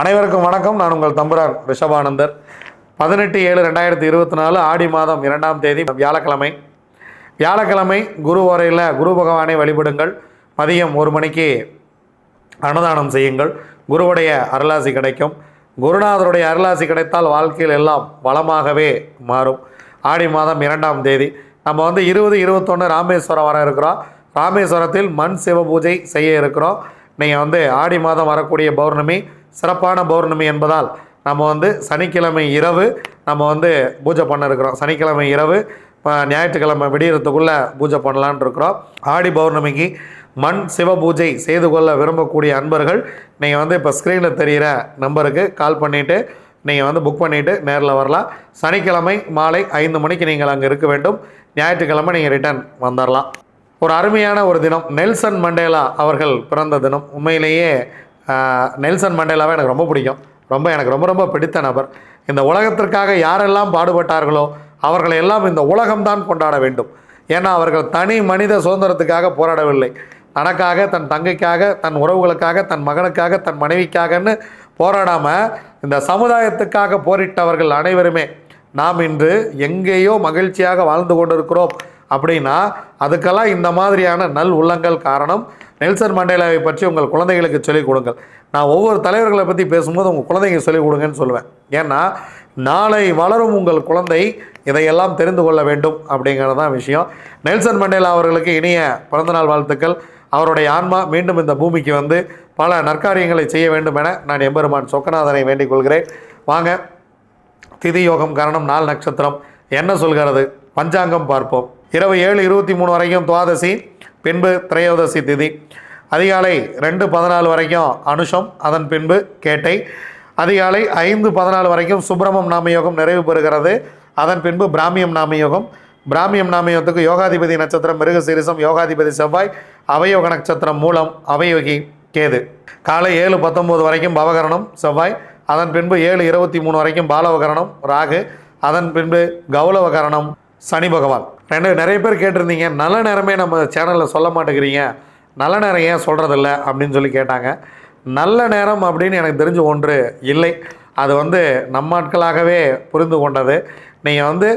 அனைவருக்கும் வணக்கம். நான் உங்கள் தம்புரான் ரிஷபானந்தர். பதினெட்டு ஏழு ரெண்டாயிரத்தி இருபத்தி நாலு ஆடி மாதம் இரண்டாம் தேதி வியாழக்கிழமை. வியாழக்கிழமை குரு வரையில் குரு பகவானை வழிபடுங்கள். மதியம் ஒரு மணிக்கு அன்னதானம் செய்யுங்கள். குருவுடைய அருளாசி கிடைக்கும். குருநாதருடைய அருளாசி கிடைத்தால் வாழ்க்கையில் எல்லாம் வளமாகவே மாறும். ஆடி மாதம் இரண்டாம் தேதி. நம்ம வந்து இருபது இருபத்தொன்று ராமேஸ்வரம் வர இருக்கிறோம். ராமேஸ்வரத்தில் மண் சிவ பூஜை செய்ய இருக்கிறோம். நீங்கள் வந்து ஆடி மாதம் வரக்கூடிய பௌர்ணமி சிறப்பான பௌர்ணமி என்பதால் நம்ம வந்து சனிக்கிழமை இரவு நம்ம வந்து பூஜை பண்ண இருக்கிறோம். சனிக்கிழமை இரவு ஞாயிற்றுக்கிழமை விடியறதுக்குள்ளே பூஜை பண்ணலான்னு இருக்கிறோம். ஆடி பௌர்ணமிக்கு மண் சிவ பூஜை செய்து கொள்ள விரும்பக்கூடிய அன்பர்கள் நீங்கள் வந்து இப்போ ஸ்க்ரீனில் தெரிகிற நம்பருக்கு கால் பண்ணிவிட்டு நீங்கள் வந்து புக் பண்ணிவிட்டு நேரில் வரலாம். சனிக்கிழமை மாலை ஐந்து மணிக்கு நீங்கள் அங்கே இருக்க வேண்டும். ஞாயிற்றுக்கிழமை நீங்கள் ரிட்டர்ன் வந்துடலாம் ஒரு அருமையான ஒரு தினம். நெல்சன் மண்டேலா அவர்கள் பிறந்த தினம். உண்மையிலேயே நெல்சன் மண்டேலாவை எனக்கு ரொம்ப பிடிக்கும். ரொம்ப எனக்கு ரொம்ப ரொம்ப பிடித்த நபர். இந்த உலகத்திற்காக யாரெல்லாம் பாடுபட்டார்களோ அவர்களை எல்லாம் இந்த உலகம்தான் கொண்டாட வேண்டும். ஏன்னா அவர்கள் தனி மனித சுதந்திரத்துக்காக போராடவில்லை. தனக்காக தன் தங்கைக்காக தன் உறவுகளுக்காக தன் மகனுக்காக தன் மனைவிக்காகன்னு போராடாமல் இந்த சமுதாயத்துக்காக போரிட்டவர்கள் அனைவருமே நாம் இன்று எங்கேயோ மகிழ்ச்சியாக வாழ்ந்து கொண்டிருக்கிறோம். அப்படின்னா அதுக்கெல்லாம் இந்த மாதிரியான நல் உள்ளங்கள் காரணம். நெல்சன் மண்டேலாவை பற்றி உங்கள் குழந்தைகளுக்கு சொல்லிக் கொடுங்கள். நான் ஒவ்வொரு தலைவர்களை பற்றி பேசும்போது உங்கள் குழந்தைங்க சொல்லிக் கொடுங்கன்னு சொல்லுவேன். ஏன்னா நாளை வளரும் உங்கள் குழந்தை இதையெல்லாம் தெரிந்து கொள்ள வேண்டும் அப்படிங்கிறது தான் விஷயம். நெல்சன் மண்டேலா அவர்களுக்கு இனிய பிறந்தநாள் வாழ்த்துக்கள். அவருடைய ஆன்மா மீண்டும் இந்த பூமிக்கு வந்து பல நற்காரியங்களை செய்ய வேண்டும் என நான் எம்பெருமான் சொக்கநாதனை வேண்டிக் கொள்கிறேன். வாங்க திதி யோகம் காரணம் நாள் நட்சத்திரம். என்ன சொல்கிறது? பஞ்சாங்கம் பார்ப்போம். இரவு ஏழு இருபத்தி மூணு வரைக்கும் துவாதசி பின்பு திரையோதசி திதி. அதிகாலை ரெண்டு பதினாலு வரைக்கும் அனுஷம் அதன் பின்பு கேட்டை. அதிகாலை ஐந்து பதினாலு வரைக்கும் சுப்பிரமம் நாமயோகம் நிறைவு பெறுகிறது. அதன் பின்பு பிராமியம் நாமயோகம். பிராமியம் நாமயோகத்துக்கு யோகாதிபதி நட்சத்திரம் மிருக சீரிசம் யோகாதிபதி செவ்வாய் அவயோக நட்சத்திரம் மூலம் அவயோகி கேது. காலை ஏழு பத்தொம்போது வரைக்கும் பவகரணம் செவ்வாய். அதன் பின்பு ஏழு இருபத்தி மூணு வரைக்கும் பாலவகரணம் ராகு. அதன் பின்பு கௌலவகரணம் சனி பகவான். ரெண்டு நிறைய பேர் கேட்டிருந்தீங்க நல்ல நேரமே நம்ம சேனலில் சொல்ல மாட்டேங்கிறீங்க நல்ல நேரம் ஏன் சொல்கிறதில்ல அப்படின்னு சொல்லி கேட்டாங்க. நல்ல நேரம் அப்படின்னு எனக்கு தெரிஞ்ச ஒன்று இல்லை. அது வந்து நம்ம ஆட்களாகவே புரிந்து கொண்டது. நீங்கள் வந்து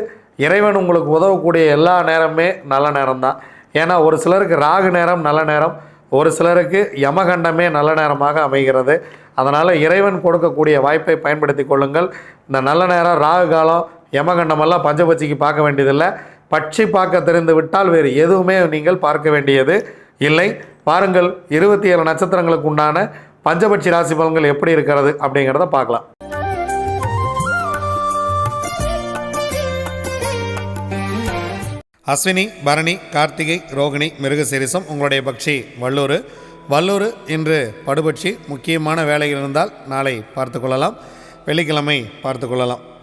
இறைவன் உங்களுக்கு உதவக்கூடிய எல்லா நேரமே நல்ல நேரம்தான். ஏன்னா ஒரு சிலருக்கு ராகு நேரம் நல்ல நேரம் ஒரு சிலருக்கு யமகண்டமே நல்ல நேரமாக அமைகிறது. அதனால் இறைவன் கொடுக்கக்கூடிய வாய்ப்பை பயன்படுத்தி கொள்ளுங்கள். இந்த நல்ல நேரம் ராகு காலம் யமகண்டமெல்லாம் பஞ்சபட்சிக்கு பார்க்க வேண்டியதில்லை. பட்சி பார்க்க தெரிந்து விட்டால் வேறு எதுவுமே நீங்கள் பார்க்க வேண்டியது இல்லை. பாருங்கள் இருபத்தி ஏழு நட்சத்திரங்களுக்கு உண்டான பஞ்சபட்சி ராசி பலன்கள் எப்படி இருக்கிறது அப்படிங்கிறத பார்க்கலாம். அஸ்வினி பரணி கார்த்திகை ரோகிணி மிருகசீரிசம் உங்களுடைய பட்சி வல்லூர். வல்லூர் இன்று படுபட்சி முக்கியமான வேலைகள் இருந்தால் நாளை பார்த்து கொள்ளலாம். வெள்ளிக்கிழமை பார்த்து கொள்ளலாம்.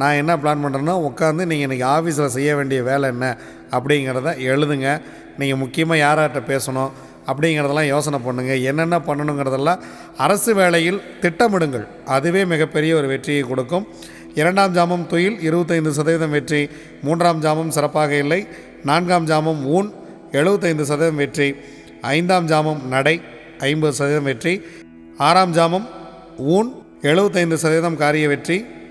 நான் என்ன பிளான் பண்ணுறேன்னா உட்காந்து நீங்கள் இன்றைக்கி ஆஃபீஸில் செய்ய வேண்டிய வேலை என்ன அப்படிங்கிறத எழுதுங்க. நீங்கள் முக்கியமாக யார்கிட்ட பேசணும் அப்படிங்கிறதெல்லாம் யோசனை பண்ணுங்கள் என்னென்ன பண்ணணுங்கிறதெல்லாம் அரசு வேலையில் திட்டமிடுங்கள். அதுவே மிகப்பெரிய ஒரு வெற்றியை கொடுக்கும். இரண்டாம் ஜாமம் துயில் இருபத்தைந்து சதவீதம் வெற்றி. மூன்றாம் ஜாமம் சிறப்பாக இல்லை. நான்காம் ஜாமம் ஊன் எழுபத்தைந்து சதவீதம் வெற்றி. ஐந்தாம் ஜாமம் நடை ஐம்பது சதவீதம் வெற்றி. ஆறாம் ஜாமம் ஊன் எழுபத்தைந்து சதவீதம் காரிய வெற்றி.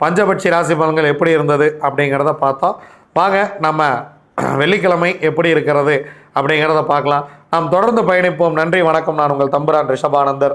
பஞ்சபட்சி ராசி பலன்கள் எப்படி இருந்தது அப்படிங்கிறத பார்த்தோம் வாங்க நம்ம வெள்ளிக்கிழமை எப்படி இருக்கிறது அப்படிங்கிறத பார்க்கலாம். நாம் தொடர்ந்து பயணிப்போம். நன்றி வணக்கம். நான் உங்கள் தம்புரான் ரிஷபானந்தர்.